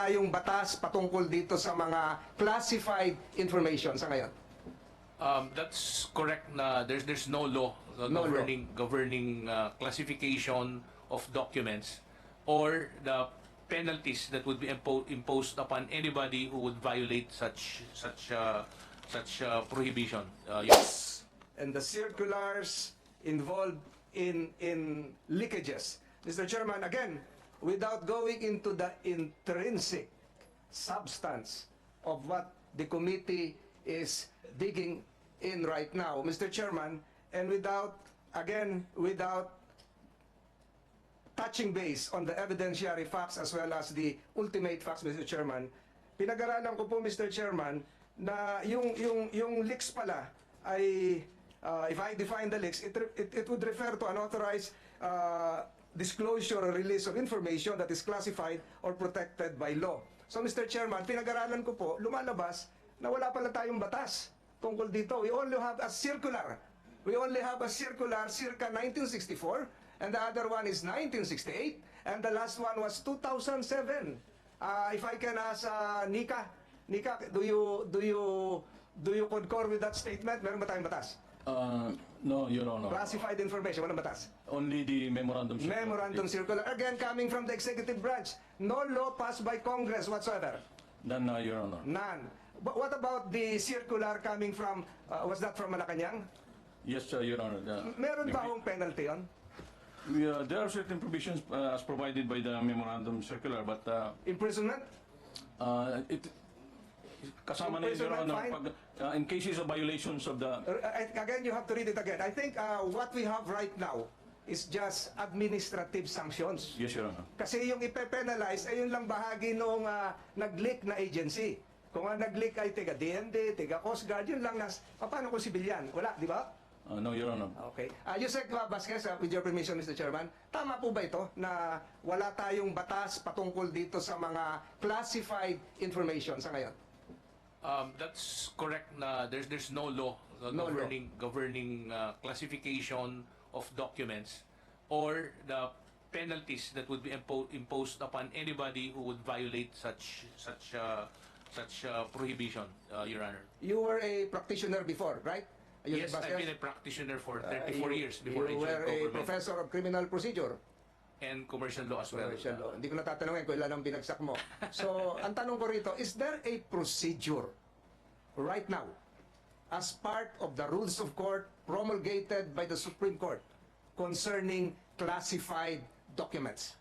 tayong batas patungkol dito sa mga classified information sa ngayon. Um, that's correct na there's there's no law uh, No law. governing governing uh, classification of documents or the penalties that would be impo- imposed upon anybody who would violate such such uh, such uh, prohibition. Uh, yes. and the circulars involved in in leakages. Mr. Chairman, again, without going into the intrinsic substance of what the committee is digging in right now, Mr. Chairman, and without again without touching base on the evidentiary facts as well as the ultimate facts, Mr. Chairman, pinag-aralan ko po, Mr. Chairman, na yung, yung, yung leaks pala ay, uh, if I define the leaks, it, it, it would refer to unauthorized uh, disclosure or release of information that is classified or protected by law. So, Mr. Chairman, pinag-aralan ko po, lumalabas na wala pala tayong batas tungkol dito. We only have a circular. We only have a circular circa 1964 and the other one is 1968 and the last one was 2007. Uh, if I can ask uh, Nika, Nika, do you do you do you concur with that statement? Meron ba tayong batas? Uh, no, Your Honor. Classified information, walang batas. Only the memorandum. circular. Memorandum circular, again coming from the executive branch. No law passed by Congress whatsoever. None, uh, Your Honor. None. But what about the circular coming from, uh, was that from Malacanang? Yes, uh, Your Honor. The- Meron ba akong penalty on? We, uh, there are certain provisions uh, as provided by the memorandum circular, but uh, Imprisonment? uh, it kasama na yun, Your Honor, fine? pag, uh, in cases of violations of the Uh, I- Again, you have to read it again. I think uh, what we have right now is just administrative sanctions. Yes, Your Honor. Kasi yung ipe-penalize ay yun lang bahagi nung uh, nag-leak na agency. Kung ang nag-leak ay tiga DND, tiga Coast Guard, yun lang nas, paano kung civilian? Wala, di ba? Uh, no, Your Honor. Okay. Uh, Yusek Vasquez, uh, with your permission, Mr. Chairman, tama po ba ito na wala tayong batas patungkol dito sa mga classified information sa ngayon? Um, that's correct na there's there's no law uh, No law. governing governing uh, classification of documents or the penalties that would be impo- imposed upon anybody who would violate such such uh, such uh, prohibition, uh, Your Honor. You were a practitioner before, right? Yes, I've been a practitioner for Uh, 34 you- years before you I were joined a government professor of criminal procedure. And commercial law as well. Commercial law. Hindi ko na tatanungin kung ilan ang binagsak mo. So, ang tanong ko rito, is there a procedure right now as part of the rules of court promulgated by the Supreme Court concerning classified documents?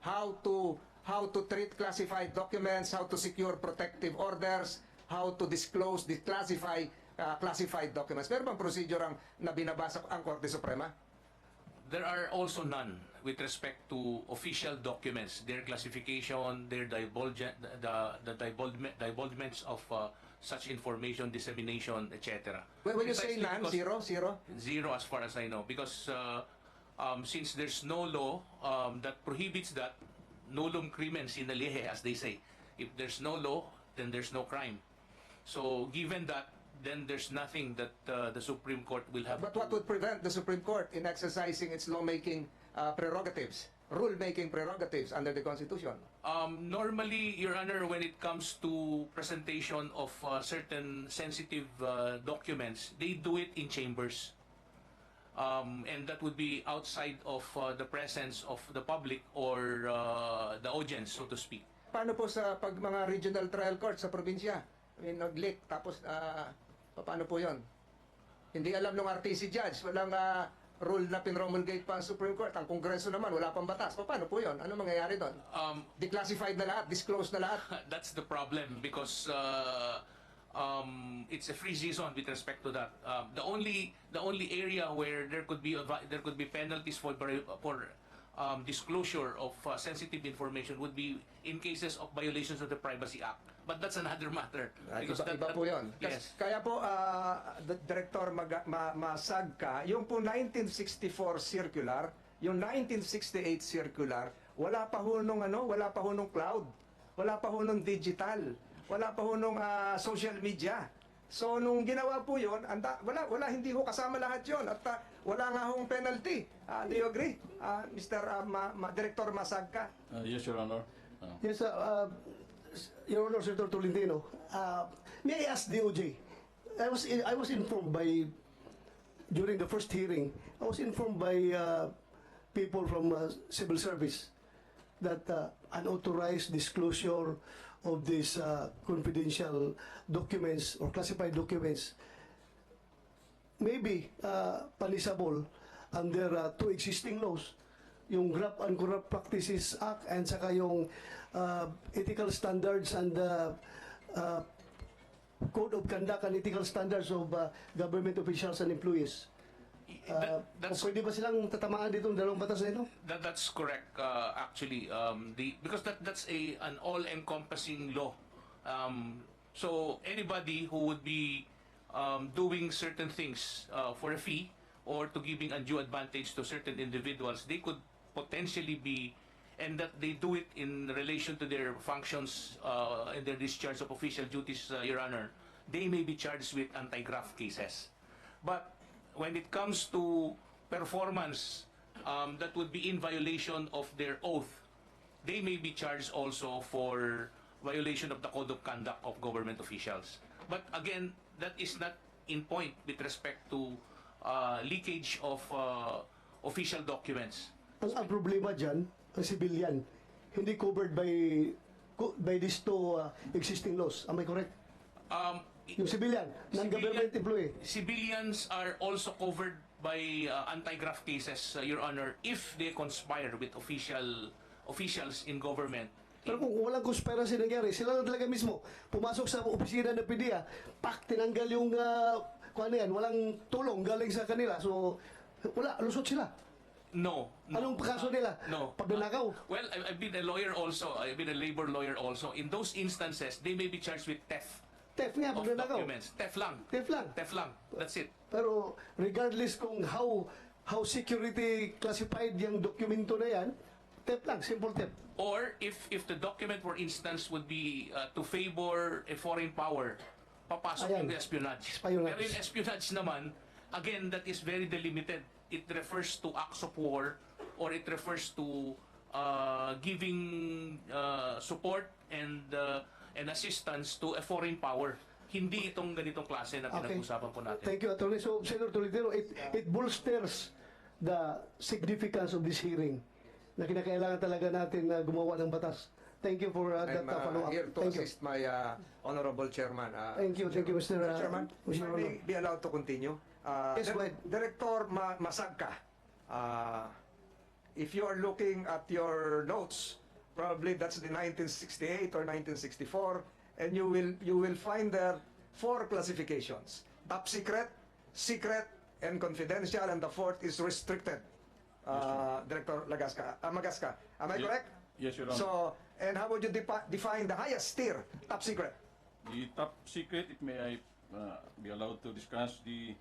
How to how to treat classified documents, how to secure protective orders, how to disclose, declassify uh, classified documents. Meron bang procedure ang na binabasa ang Korte Suprema? There are also none with respect to official documents, their classification, their divulge, the, the divulgement, divulgements of uh, such information, dissemination, etc. When, when you say Precisely none, because- zero, zero? Zero as far as I know. Because uh, um, since there's no law um, that prohibits that, nullum crimen sine lege, as they say. If there's no law, then there's no crime. So given that, then there's nothing that uh, the Supreme Court will have But to- what would prevent the Supreme Court in exercising its lawmaking uh, prerogatives, rule-making prerogatives under the Constitution? Um, normally, Your Honor, when it comes to presentation of uh, certain sensitive uh, documents, they do it in chambers. Um, and that would be outside of uh, the presence of the public or uh, the audience, so to speak. Paano po sa pag mga regional trial court sa probinsya? I mean, nag-leak, tapos uh, paano po yon? Hindi alam ng RTC judge, walang uh, rule na pinromulgate pa ang Supreme Court. Ang Kongreso naman, wala pang batas. Paano po yon? Ano mangyayari doon? Um, Declassified na lahat, disclosed na lahat. that's the problem because uh, um, it's a free season with respect to that. Um, the only the only area where there could be a, there could be penalties for for um, disclosure of uh, sensitive information would be in cases of violations of the Privacy Act. But that's another matter. Ah, because iba, that- iba po yun. Yes. Kaya po, D- Director Mag- Ma- Masagka, yung po 1964 circular, yung 1968 circular, wala pa ho nung ano, wala pa ho nung cloud, wala pa ho nung digital, wala pa ho nung ah, social media. So nung ginawa po yun, anda, wala wala hindi ho kasama lahat 'yon at ah, wala nga hong penalty. Ah, do you agree? Ah, Mr. ah, Ma- Ma- Director Masagka. Uh, yes, Your Honor. Uh, Yes, uh, uh, Your Honor, Senator Tolentino, uh, may I ask DOJ? I was I was informed by during the first hearing. I was informed by uh, people from uh, civil service that uh, unauthorized disclosure of these uh, confidential documents or classified documents may be uh, punishable under uh, two existing laws yung Graft and Corrupt Practices Act and saka yung uh, Ethical Standards and uh, uh, Code of Conduct and Ethical Standards of uh, Government Officials and Employees. Uh, That- that's pwede ba silang tatamaan dito dalawang batas na ito? That, that's correct. Uh, actually, um, the because that that's a an all-encompassing law. Um, so anybody who would be um, doing certain things uh, for a fee or to giving undue advantage to certain individuals, they could potentially be, and that they do it in relation to their functions uh, and their discharge of official duties, uh, Your Honor. They may be charged with anti-graft cases. But when it comes to performance um, that would be in violation of their oath, they may be charged also for violation of the code of conduct of government officials. But again, that is not in point with respect to uh, leakage of uh, official documents. Ang, ang problema dyan, ang civilian, hindi covered by by these two uh, existing laws. Am I correct? Um, Yung civilian, non-government employee. Civilians are also covered by uh, anti-graft cases, uh, Your Honor, if they conspire with official officials in government. Pero kung walang conspiracy nangyari, sila lang talaga mismo pumasok sa opisina ng PDEA, pak, tinanggal yung, uh, kung ano yan, walang tulong galing sa kanila. So, wala, lusot sila. No. no. Anong kaso nila? No. Pagnanakaw? Well, I- I've been a lawyer also. I've been a labor lawyer also. In those instances, they may be charged with theft Theft nga, of pagnanakaw. documents. Theft lang. Theft lang. Theft lang. That's it. Pero regardless kung how how security classified yung dokumento na yan, theft lang, simple theft. Or if if the document, for instance, would be uh, to favor a foreign power, papasok Ayan. yung espionage. Espionage. Pero yung espionage naman, again, that is very delimited. It refers to acts of war or it refers to uh, giving uh, support and uh, and assistance to a foreign power. Hindi itong ganitong klase na pinag-usapan po natin. Thank you, Attorney. So, Senator Tolentino, it, it bolsters the significance of this hearing na kinakailangan talaga natin na gumawa ng batas. Thank you for uh, that I'm uh, uh, follow-up. here to Thank you. assist my uh, honorable chairman. Uh, Thank you, thank you, Mr. Uh, Chairman, Mr. Ronald. may be allowed to continue. Uh, Yes, go ahead. Director Ma Masagka, uh, if you are looking at your notes, probably that's the 1968 or 1964, and you will you will find there four classifications: top secret, secret, and confidential, and the fourth is restricted. Uh, Director Lagasca, uh, Magasca, am I Ye- correct? Yes, Your Honor. So, and how would you defi- define the highest tier, top secret? The top secret, if may I uh, be allowed to discuss the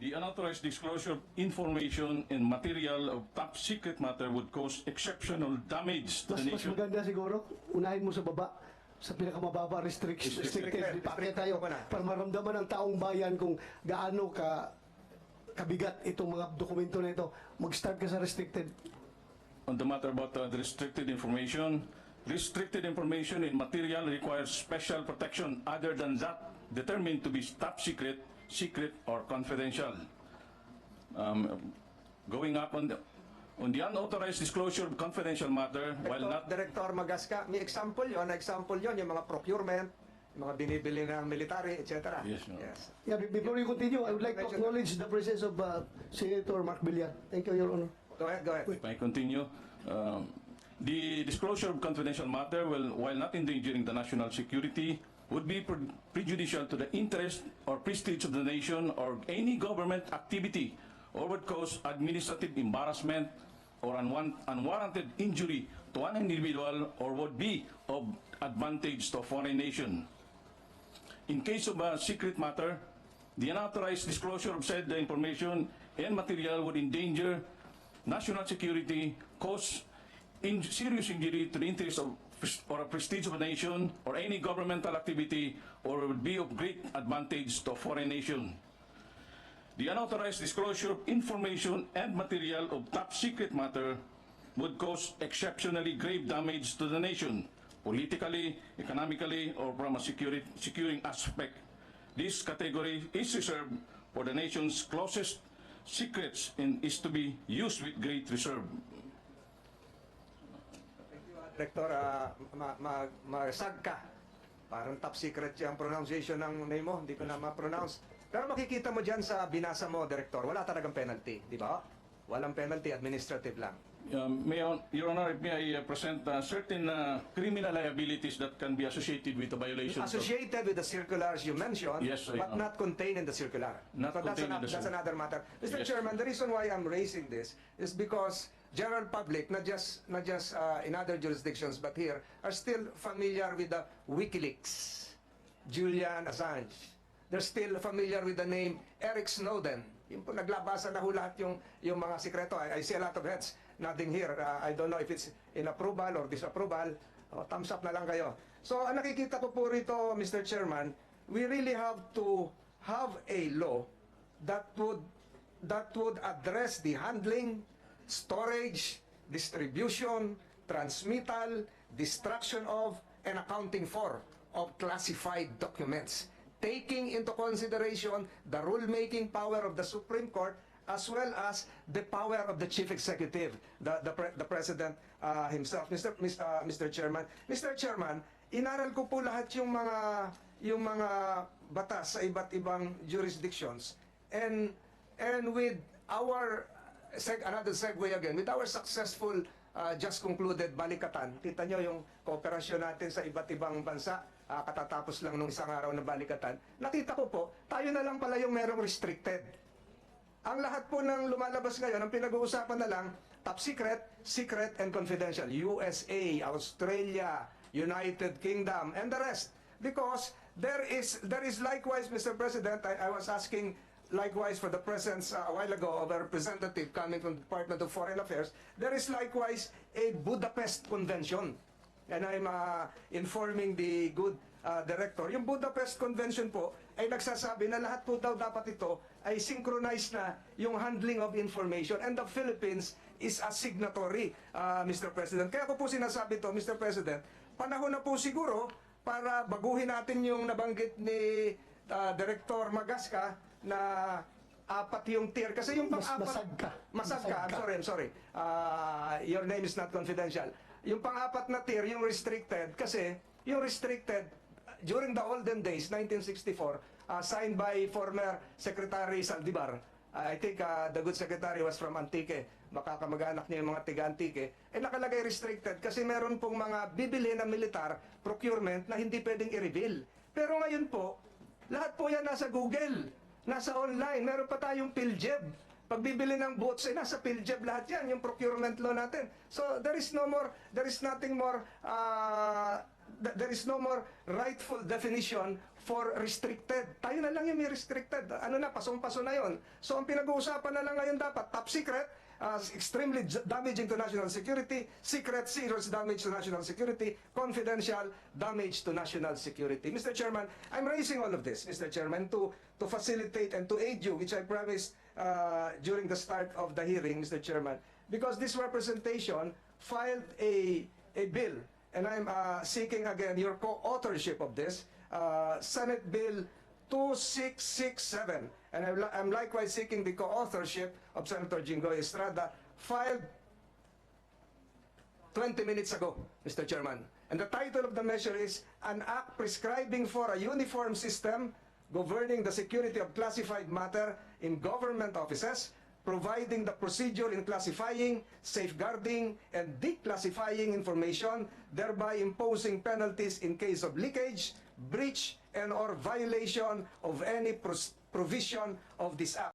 the unauthorized disclosure of information and material of top secret matter would cause exceptional damage to Mas, the mas nation. maganda siguro, unahin mo sa baba, sa pinakamababa, restrict, restricted. Restricted. Tayo Restricted na. para maramdaman ng taong bayan kung gaano ka kabigat itong mga dokumento na ito. Mag-start ka sa restricted. On the matter about uh, the restricted information, restricted information and material requires special protection other than that determined to be top secret, secret or confidential. Um, going up on the on the unauthorized disclosure of confidential matter, while Director, not Director Magasca, may example yon, example yon, yung mga procurement, mga binibili ng military, etc. Yes, Honor. yes. Yeah, be- before you continue, I would like to acknowledge the presence of uh, Senator Mark Villar. Thank you, Your Honor. Go ahead, go ahead. If I continue, um, the disclosure of confidential matter, will, while not endangering the national security, would be pre- prejudicial to the interest or prestige of the nation or any government activity, or would cause administrative embarrassment or unwan- unwarranted injury to an individual, or would be of advantage to a foreign nation. In case of a secret matter, the unauthorized disclosure of said information and material would endanger national security, cause in serious injury to the interest of or prestige of a nation or any governmental activity or would be of great advantage to a foreign nation. The unauthorized disclosure of information and material of top secret matter would cause exceptionally grave damage to the nation, politically, economically, or from a security, securing aspect. This category is reserved for the nation's closest secrets and is to be used with great reserve. Director, ah, ma, ma, masag ka. Parang top secret yung pronunciation ng name mo, hindi ko na ma-pronounce. Pero makikita mo dyan sa binasa mo, Director, wala talagang penalty, di ba? Walang penalty, administrative lang. Um, may, Your Honor, if may I uh, present uh, certain uh, criminal liabilities that can be associated with the violation of Associated with the circulars you mentioned, Yes, I but know. not contained in the circular. Not so that's, contained in ano- the that's circular. another matter. Mr. Yes. Chairman, the reason why I'm raising this is because general public, not just not just uh, in other jurisdictions, but here, are still familiar with the WikiLeaks, Julian Assange. They're still familiar with the name Eric Snowden. Yung po naglabasan na ho lahat yung, yung mga sikreto. I, I see a lot of heads nodding here. Uh, I don't know if it's in approval or disapproval. Oh, thumbs up na lang kayo. So, ang nakikita ko po rito, Mr. Chairman, we really have to have a law that would that would address the handling, storage, distribution, transmittal, destruction of, and accounting for of classified documents, taking into consideration the rulemaking power of the Supreme Court as well as the power of the chief executive, the, the, pre- the president uh, himself. Mr. Mis- uh, Mr. Chairman, Mr. Chairman, inaral ko po lahat yung mga yung mga batas sa iba't ibang jurisdictions and and with our seg another segue again with our successful uh, just concluded balikatan kita nyo yung kooperasyon natin sa iba't ibang bansa ah, katatapos lang nung isang araw na balikatan nakita ko po tayo na lang pala yung merong restricted ang lahat po ng lumalabas ngayon, ang pinag-uusapan na lang, top secret, secret and confidential. USA, Australia, United Kingdom, and the rest. Because there is there is likewise, Mr. President, I, I was asking likewise for the presence uh, a while ago of a representative coming from the Department of Foreign Affairs, there is likewise a Budapest Convention. And I'm uh, informing the good uh, director. Yung Budapest Convention po ay nagsasabi na lahat po daw dapat ito ay synchronize na yung handling of information. And the Philippines is a signatory, uh, Mr. President. Kaya ko po sinasabi to, Mr. President, panahon na po siguro para baguhin natin yung nabanggit ni uh, Director Magasca na apat yung tier. Kasi yung pang-apat... masag ka. Masag ka. I'm sorry, I'm sorry. Uh, your name is not confidential. Yung pang-apat na tier, yung restricted, kasi yung restricted, during the olden days, 1964, uh, signed by former Secretary Saldivar, uh, I think uh, the good secretary was from Antique, makakamag-anak niya yung mga tiga-Antique, eh nakalagay restricted kasi meron pong mga bibili ng militar procurement na hindi pwedeng i-reveal. Pero ngayon po, lahat po yan nasa Google, nasa online, meron pa tayong PhilJeb, Pagbibili ng boats, eh, nasa PhilJeb lahat yan, yung procurement law natin. So, there is no more, there is nothing more, uh, th- there is no more rightful definition for restricted. Tayo na lang yung may restricted. Ano na, pasong-paso na yon. So, ang pinag-uusapan na lang ngayon dapat, top secret, uh, extremely damaging to national security, secret, serious damage to national security, confidential, damage to national security. Mr. Chairman, I'm raising all of this, Mr. Chairman, to, to facilitate and to aid you, which I promised uh, during the start of the hearing, Mr. Chairman, because this representation filed a, a bill, and I'm uh, seeking again your co-authorship of this, uh, Senate Bill 2667. And I'm, li- I'm likewise seeking the co-authorship of Senator Jingoy Estrada, filed 20 minutes ago, Mr. Chairman. And the title of the measure is An Act Prescribing for a Uniform System Governing the Security of Classified Matter in Government Offices, providing the procedure in classifying, safeguarding, and declassifying information, thereby imposing penalties in case of leakage, breach, and or violation of any provision of this Act.